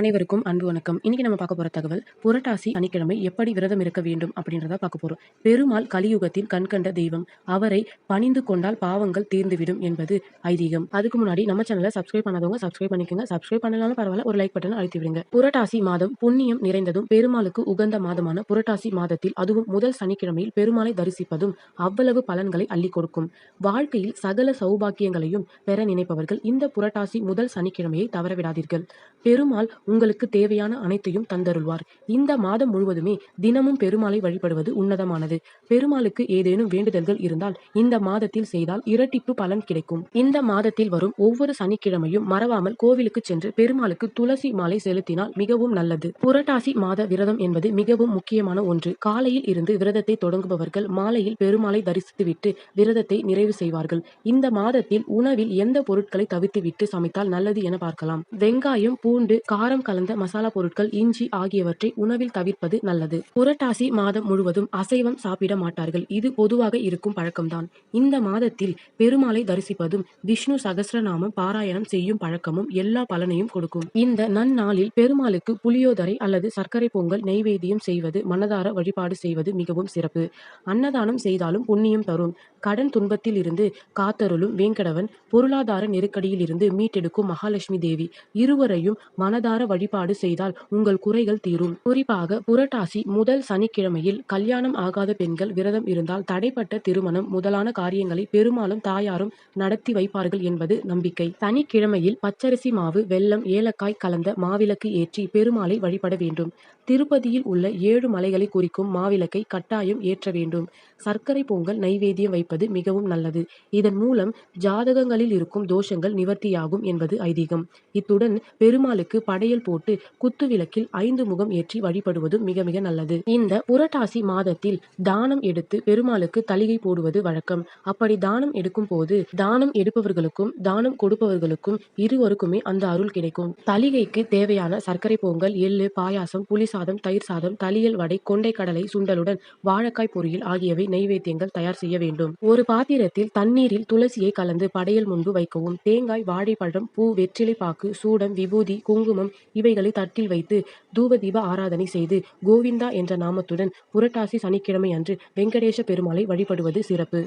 அனைவருக்கும் அன்பு வணக்கம். இன்னைக்கு நம்ம பார்க்க போற தகவல் புரட்டாசி சனிக்கிழமை எப்படி விரதம் இருக்க வேண்டும் அப்படின்றத பார்க்க போறோம். பெருமாள் கலியுகத்தின் கண்கண்ட தெய்வம். அவரை பணிந்து கொண்டால் பாவங்கள் தீர்ந்துவிடும் என்பது ஐதீகம். அதுக்கு முன்னாடி நம்ம சேனலை சப்ஸ்கிரைப் பண்ணாதவங்க சப்ஸ்கிரைப் பண்ணிக்கோங்க. சப்ஸ்கிரைப் பண்ணலாம் பரவாயில்ல ஒரு லைக் பட்டன் அழுத்தி விடுங்க. புரட்டாசி மாதம் புண்ணியம் நிறைந்ததும் பெருமாளுக்கு உகந்த மாதமான புரட்டாசி மாதத்தில் அதுவும் முதல் சனிக்கிழமையில் பெருமாளை தரிசிப்பதும் அவ்வளவு பலன்களை அள்ளி கொடுக்கும். வாழ்க்கையில் சகல சௌபாக்கியங்களையும் பெற நினைப்பவர்கள் இந்த புரட்டாசி முதல் சனிக்கிழமையை தவறவிடாதீர்கள். பெருமாள் உங்களுக்கு தேவையான அனைத்தையும் தந்தருள்வார். இந்த மாதம் முழுவதுமே தினமும் பெருமாளை வழிபடுவது உன்னதமானது. பெருமாளுக்கு ஏதேனும் வேண்டுதல்கள் இருந்தால் இந்த மாதத்தில் செய்தால் இரட்டிப்பு பலன் கிடைக்கும். இந்த மாதத்தில் வரும் ஒவ்வொரு சனிக்கிழமையும் மறவாமல் கோவிலுக்கு சென்று பெருமாளுக்கு துளசி மாலை செலுத்தினால் மிகவும் நல்லது. புரட்டாசி மாத விரதம் என்பது மிகவும் முக்கியமான ஒன்று. காலையில் இருந்து விரதத்தை தொடங்குபவர்கள் மாலையில் பெருமாளை தரிசித்துவிட்டு விரதத்தை நிறைவு செய்வார்கள். இந்த மாதத்தில் உணவில் எந்த பொருட்களை தவித்துவிட்டு சமைத்தால் நல்லது என பார்க்கலாம். வெங்காயம் பூண்டு காரம் கலந்த மசாலா பொருட்கள் இஞ்சி ஆகியவற்றை உணவில் தவிர்ப்பது நல்லது. புரட்டாசி மாதம் முழுவதும் அசைவம் சாப்பிட மாட்டார்கள். இது பொதுவாக இருக்கும் பழக்கம்தான். இந்த மாதத்தில் பெருமாளை தரிசிப்பதும் விஷ்ணு சகசிரநாமம் பாராயணம் செய்யும் பழக்கமும் எல்லா பலனையும் கொடுக்கும். இந்த நன்னாளில் பெருமாளுக்கு புளியோதரை அல்லது சர்க்கரை பொங்கல் நெய்வேத்தியம் செய்வது மனதார வழிபாடு செய்வது மிகவும் சிறப்பு. அன்னதானம் செய்தாலும் புண்ணியம் தரும். கடன் துன்பத்தில் இருந்து காத்தருளும் வேங்கடவன் பொருளாதார நெருக்கடியில் இருந்து மீட்டெடுக்கும் மகாலட்சுமி தேவி. இருவரையும் மனதார வழிபாடு செய்தால் உங்கள் குறைகள் தீரும். குறிப்பாக புரட்டாசி முதல் சனிக்கிழமையில் கல்யாணம் ஆகாத பெண்கள் விரதம் இருந்தால் தடைப்பட்ட திருமணம் முதலான காரியங்களை பெருமாளும் தாயாரும் நடத்தி வைப்பார்கள் என்பது நம்பிக்கை. சனிக்கிழமையில் பச்சரிசி மாவு வெள்ளம் ஏலக்காய் கலந்த மாவிளக்கு ஏற்றி பெருமாளை வழிபட வேண்டும். திருப்பதியில் உள்ள ஏழு மலைகளை குறிக்கும் மாவிளக்கை கட்டாயம் ஏற்ற வேண்டும். சர்க்கரை பொங்கல் நைவேத்தியம் வைப்பது மிகவும் நல்லது. இதன் மூலம் ஜாதகங்களில் இருக்கும் தோஷங்கள் நிவர்த்தியாகும் என்பது ஐதீகம். இத்துடன் பெருமாளுக்கு படையல் போட்டு குத்து விளக்கில் ஐந்து முகம் ஏற்றி வழிபடுவதும் மிக மிக நல்லது. இந்த புரட்டாசி மாதத்தில் தானம் எடுத்து பெருமாளுக்கு தலிகை போடுவது வழக்கம். அப்படி தானம் எடுக்கும் போது தானம் எடுப்பவர்களுக்கும் தானம் கொடுப்பவர்களுக்கும் இருவருக்குமே அந்த அருள் கிடைக்கும். தலிகைக்கு தேவையான சர்க்கரை பொங்கல் எள்ளு பாயாசம் புளி சாதம் தயிர் சாதம் தலியல் வடை கொண்டை கடலை சுண்டலுடன் வாழைக்காய் பொரியல் ஆகியவை நைவேத்தியங்கள் தயார் செய்ய வேண்டும். ஒரு பாத்திரத்தில் தண்ணீரில் துளசியை கலந்து படையல் முன்பு வைக்கவும். தேங்காய் வாழைப்பழம் பூ வெற்றிலை பாக்கு சூடம் விபூதி குங்குமம் இவைகளை தட்டில் வைத்து தூவதீப ஆராதனை செய்து கோவிந்தா என்ற நாமத்துடன் புரட்டாசி சனிக்கிழமை அன்று வெங்கடேச பெருமாளை வழிபடுவது சிறப்பு.